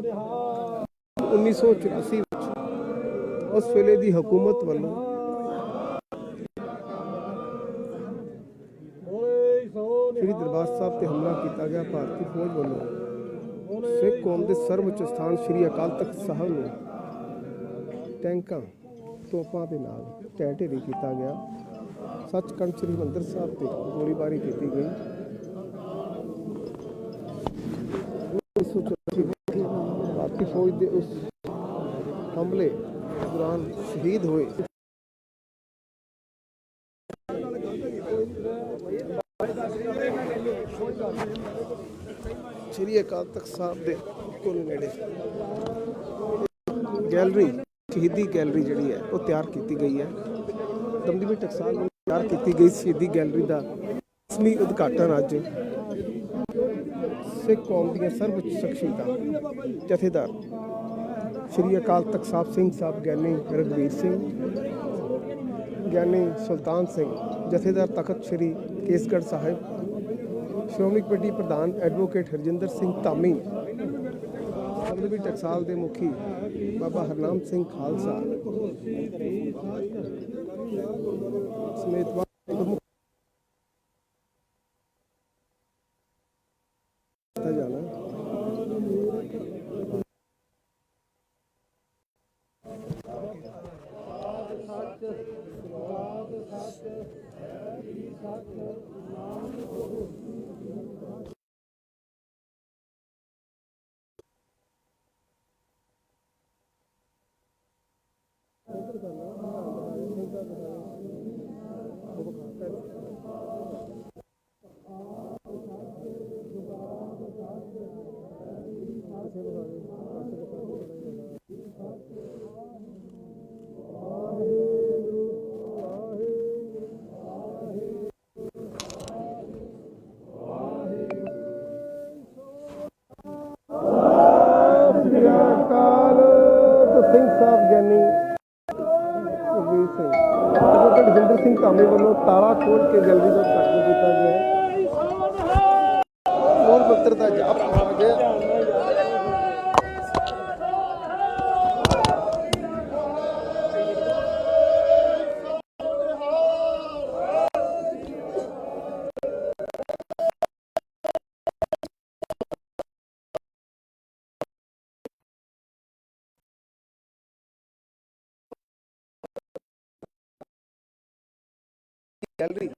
1984 ਵਿੱਚ ਉਸ ਵੇਲੇ ਦੀ ਹਕੂਮਤ ਵੱਲੋਂ ਸ੍ਰੀ ਦਰਬਾਰ ਸਾਹਿਬ ਤੇ ਹਮਲਾ ਕੀਤਾ ਗਿਆ। ਭਾਰਤੀ ਫੌਜ ਵੱਲੋਂ ਸਿੱਖ ਕੌਮ ਦੇ ਸਰਵਉੱਚ ਸਥਾਨ ਸ੍ਰੀ ਅਕਾਲ ਤਖਤ ਸਾਹਿਬ ਨੂੰ ਟੈਂਕਾਂ, ਤੋਪਾਂ ਦੇ ਨਾਲ ਢਹਿ ਢੇਰੀ ਕੀਤਾ ਗਿਆ। ਸੱਚਖੰਡ ਸ੍ਰੀ ਹਰਿਮੰਦਰ ਸਾਹਿਬ ਤੇ ਗੋਲੀਬਾਰੀ ਕੀਤੀ ਗਈ। 1984 ਭਾਰਤੀ ਫੌਜ ਦੇ ਉਸ ਹਮਲੇ ਦੌਰਾਨ ਸ਼ਹੀਦ ਹੋਏ। ਸ੍ਰੀ ਅਕਾਲ ਤਖਤ ਸਾਹਿਬ ਦੇ ਕੋਲ ਨੇੜੇ ਗੈਲਰੀ, ਸ਼ਹੀਦੀ ਗੈਲਰੀ ਜਿਹੜੀ ਹੈ, ਉਹ ਤਿਆਰ ਕੀਤੀ ਗਈ ਹੈ। ਦਮਦਮੀ ਟਕਸਾਲ ਨੂੰ ਤਿਆਰ ਕੀਤੀ ਗਈ ਸ਼ਹੀਦੀ ਗੈਲਰੀ ਦਾ ਰਸਮੀ ਉਦਘਾਟਨ ਅੱਜ ਸਿੱਖ ਕੌਮ ਦੀਆਂ ਸਰਵਉੱਚ ਸ਼ਖਸੀਅਤਾਂ। ਜਥੇਦਾਰ ਸ਼੍ਰੀ ਅਕਾਲ ਤਖਤ ਸਾਹਿਬ ਸਿੰਘ ਸਾਹਿਬ, ਗਿਆਨੀ ਰਗਵੀਰ ਸਿੰਘ, ਗਿਆਨੀ ਸੁਲਤਾਨ ਸਿੰਘ, ਜਥੇਦਾਰ ਤਖਤ ਸ਼੍ਰੀ ਕੇਸਗੜ੍ਹ ਸਾਹਿਬ, ਸ਼੍ਰੋਮਣੀ ਕਮੇਟੀ ਪ੍ਰਧਾਨ ਐਡਵੋਕੇਟ ਹਰਜਿੰਦਰ ਸਿੰਘ ਧਾਮੀ ਸੰਗਦਵੀ ਟਕਸਾਲ ਦੇ ਮੁਖੀ ਬਾਬਾ ਹਰਨਾਮ ਸਿੰਘ ਖਾਲਸਾ, ਸਮੇਤ ਸ੍ਰੀ ਸਿੰਘ ਸਾਹਿਬ ਗਿਆਨੀ ਸੁਖਬੀਰ ਸਿੰਘ। ਐਡਵੋਕੇਟ ਜਿੰਦਰ ਸਿੰਘ ਧਾਮੀ ਵੱਲੋਂ ਤਾਲਾ ਖੋਲ ਕੇ ਗੈਲਰੀ ਦਾ ਉਦਘਾਟਨ ਕੀਤਾ ਗਿਆ ਹੈ। ਮੋਰ ਪੱਤਰ ਦਾ ਜਾਪ ਕੀਤਾ ਗਿਆ ਗੈਲਰੀ